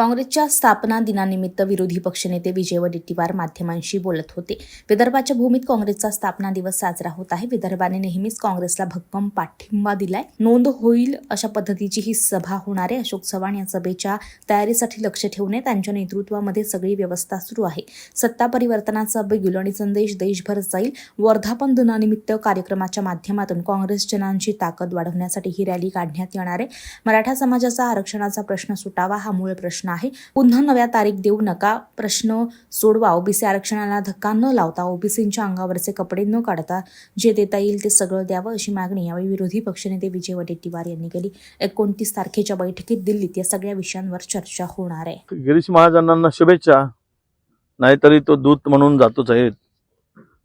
काँग्रेसच्या स्थापना दिनानिमित्त विरोधी पक्षनेते विजय वडेट्टीवार माध्यमांशी बोलत होते. विदर्भाच्या भूमीत काँग्रेसचा स्थापना दिवस साजरा होत आहे. विदर्भाने नेहमीच काँग्रेसला भक्कम पाठिंबा दिलाय. नोंद होईल अशा पद्धतीची ही सभा होणार आहे. अशोक चव्हाण या सभेच्या तयारीसाठी लक्ष ठेवणे त्यांच्या नेतृत्वामध्ये सगळी व्यवस्था सुरू आहे. सत्ता परिवर्तनाचा बिगुल आणि संदेश देशभर जाईल. वर्धापन दिनानिमित्त कार्यक्रमाच्या माध्यमातून काँग्रेस जनांची ताकद वाढवण्यासाठी ही रॅली काढण्यात येणार आहे. मराठा समाजाचा आरक्षणाचा प्रश्न सुटावा हा मूळ प्रश्न आहे. पुन्हा नव्या तारीख देऊ नका. प्रश्न सोडवा. ओबीसी आरक्षणाला धक्का न लावता ओबीसींच्या अंगावरचे कपडे न काढता जे देता येईल ते सगळं द्यावं अशी मागणी यावेळी विरोधी पक्षनेते विजय वडेट्टीवार यांनी केली. एकोणतीस तारखेच्या बैठकीत दिल्लीत या सगळ्या विषयांवर चर्चा होणार आहे. गिरीश महाजनांना शुभेच्छा. नाहीतरी तो दूत म्हणून जातोच आहे.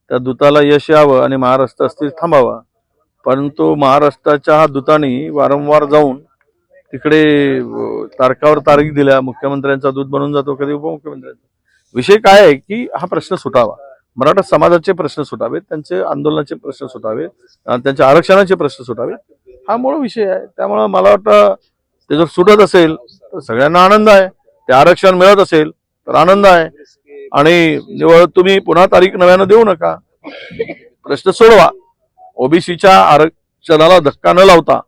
त्या दूताला यश यावं आणि महाराष्ट्र अस्थिर थांबावा. परंतु महाराष्ट्राच्या हा दूतानी वारंवार जाऊन तिकडे तारकावर तारीख दिल्या मुख्यमंत्र्यांचा दूध बनून जातो कधी उपमुख्यमंत्र्यांचा. विषय काय आहे की हा प्रश्न सुटावा. मराठा समाजाचे प्रश्न सुटावेत त्यांचे आंदोलनाचे प्रश्न सुटावेत अं, त्यांच्या आरक्षणाचे प्रश्न सुटावेत. हा मूळ विषय आहे. त्यामुळं मला वाटतं ते जर सुटत असेल तर सगळ्यांना आनंद आहे. ते आरक्षण मिळत असेल तर आनंद आहे. आणि निवळ तुम्ही पुन्हा तारीख नव्यानं देऊ नका. प्रश्न सोडवा. ओबीसीच्या आरक्षणाला धक्का न लावता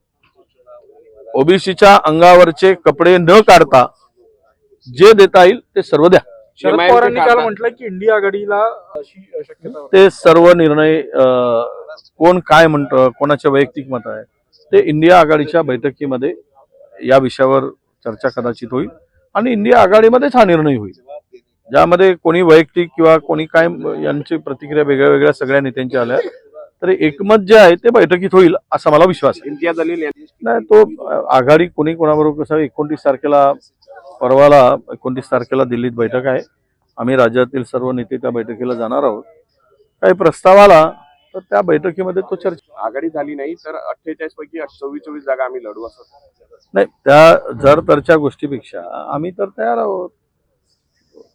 ओबीसीच्या अंगावरचे कपडे न काढता जे देता येईल ते सर्व द्या. शरद पवारांनी काल म्हटलं की इंडिया आघाडीला अशी शक्यता होती. ते सर्व निर्णय कोण काय म्हणतं कोणाचे वैयक्तिक मत आहे ते इंडिया आघाडीच्या बैठकीमध्ये या विषयावर चर्चा कदाचित होईल आणि इंडिया आघाडीमध्येच हा निर्णय होईल. ज्यामध्ये कोणी वैयक्तिक किंवा कोणी काय यांची प्रतिक्रिया वेगळ्या वेगळ्या सगळ्या नेत्यांच्या आल्या तरी एकमत जे आहे ते बैठकीत होईल असा मला विश्वास आहे. नाही तो आघाडी कोणी कोणाबरोबर कसं एकोणतीस तारखेला परवाला एकोणतीस तारखेला दिल्लीत बैठक आहे. आम्ही राज्यातील सर्व नेते त्या बैठकीला जाणार आहोत. काही प्रस्ताव आला तर त्या बैठकीमध्ये तो चर्चा आघाडी झाली नाही तर अठ्ठेचाळीस पैकी चोवीस चोवीस जागा आम्ही लढू असं. नाही त्या जर तरच्या गोष्टीपेक्षा आम्ही तर तयार आहोत.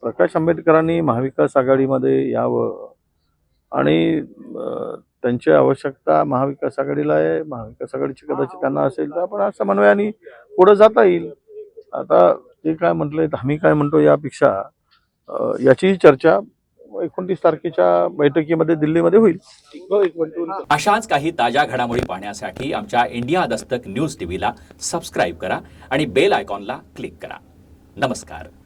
प्रकाश आंबेडकरांनी महाविकास आघाडीमध्ये यावं आणि त्यांची आवश्यकता महाविकास आघाडीला आहे. महाविकास आघाडीची कदाचित त्यांना असेल तर आपण समन्वयाने पुढे जाता येईल. आता ते काय म्हटलंय आम्ही काय म्हणतो यापेक्षा याचीही चर्चा एकोणतीस तारखेच्या बैठकीमध्ये दिल्लीमध्ये होईल. अशाच काही ताज्या घडामोडी पाहण्यासाठी आमच्या इंडिया दस्तक न्यूज टीव्हीला सबस्क्राईब करा आणि बेल आयकॉनला क्लिक करा. नमस्कार.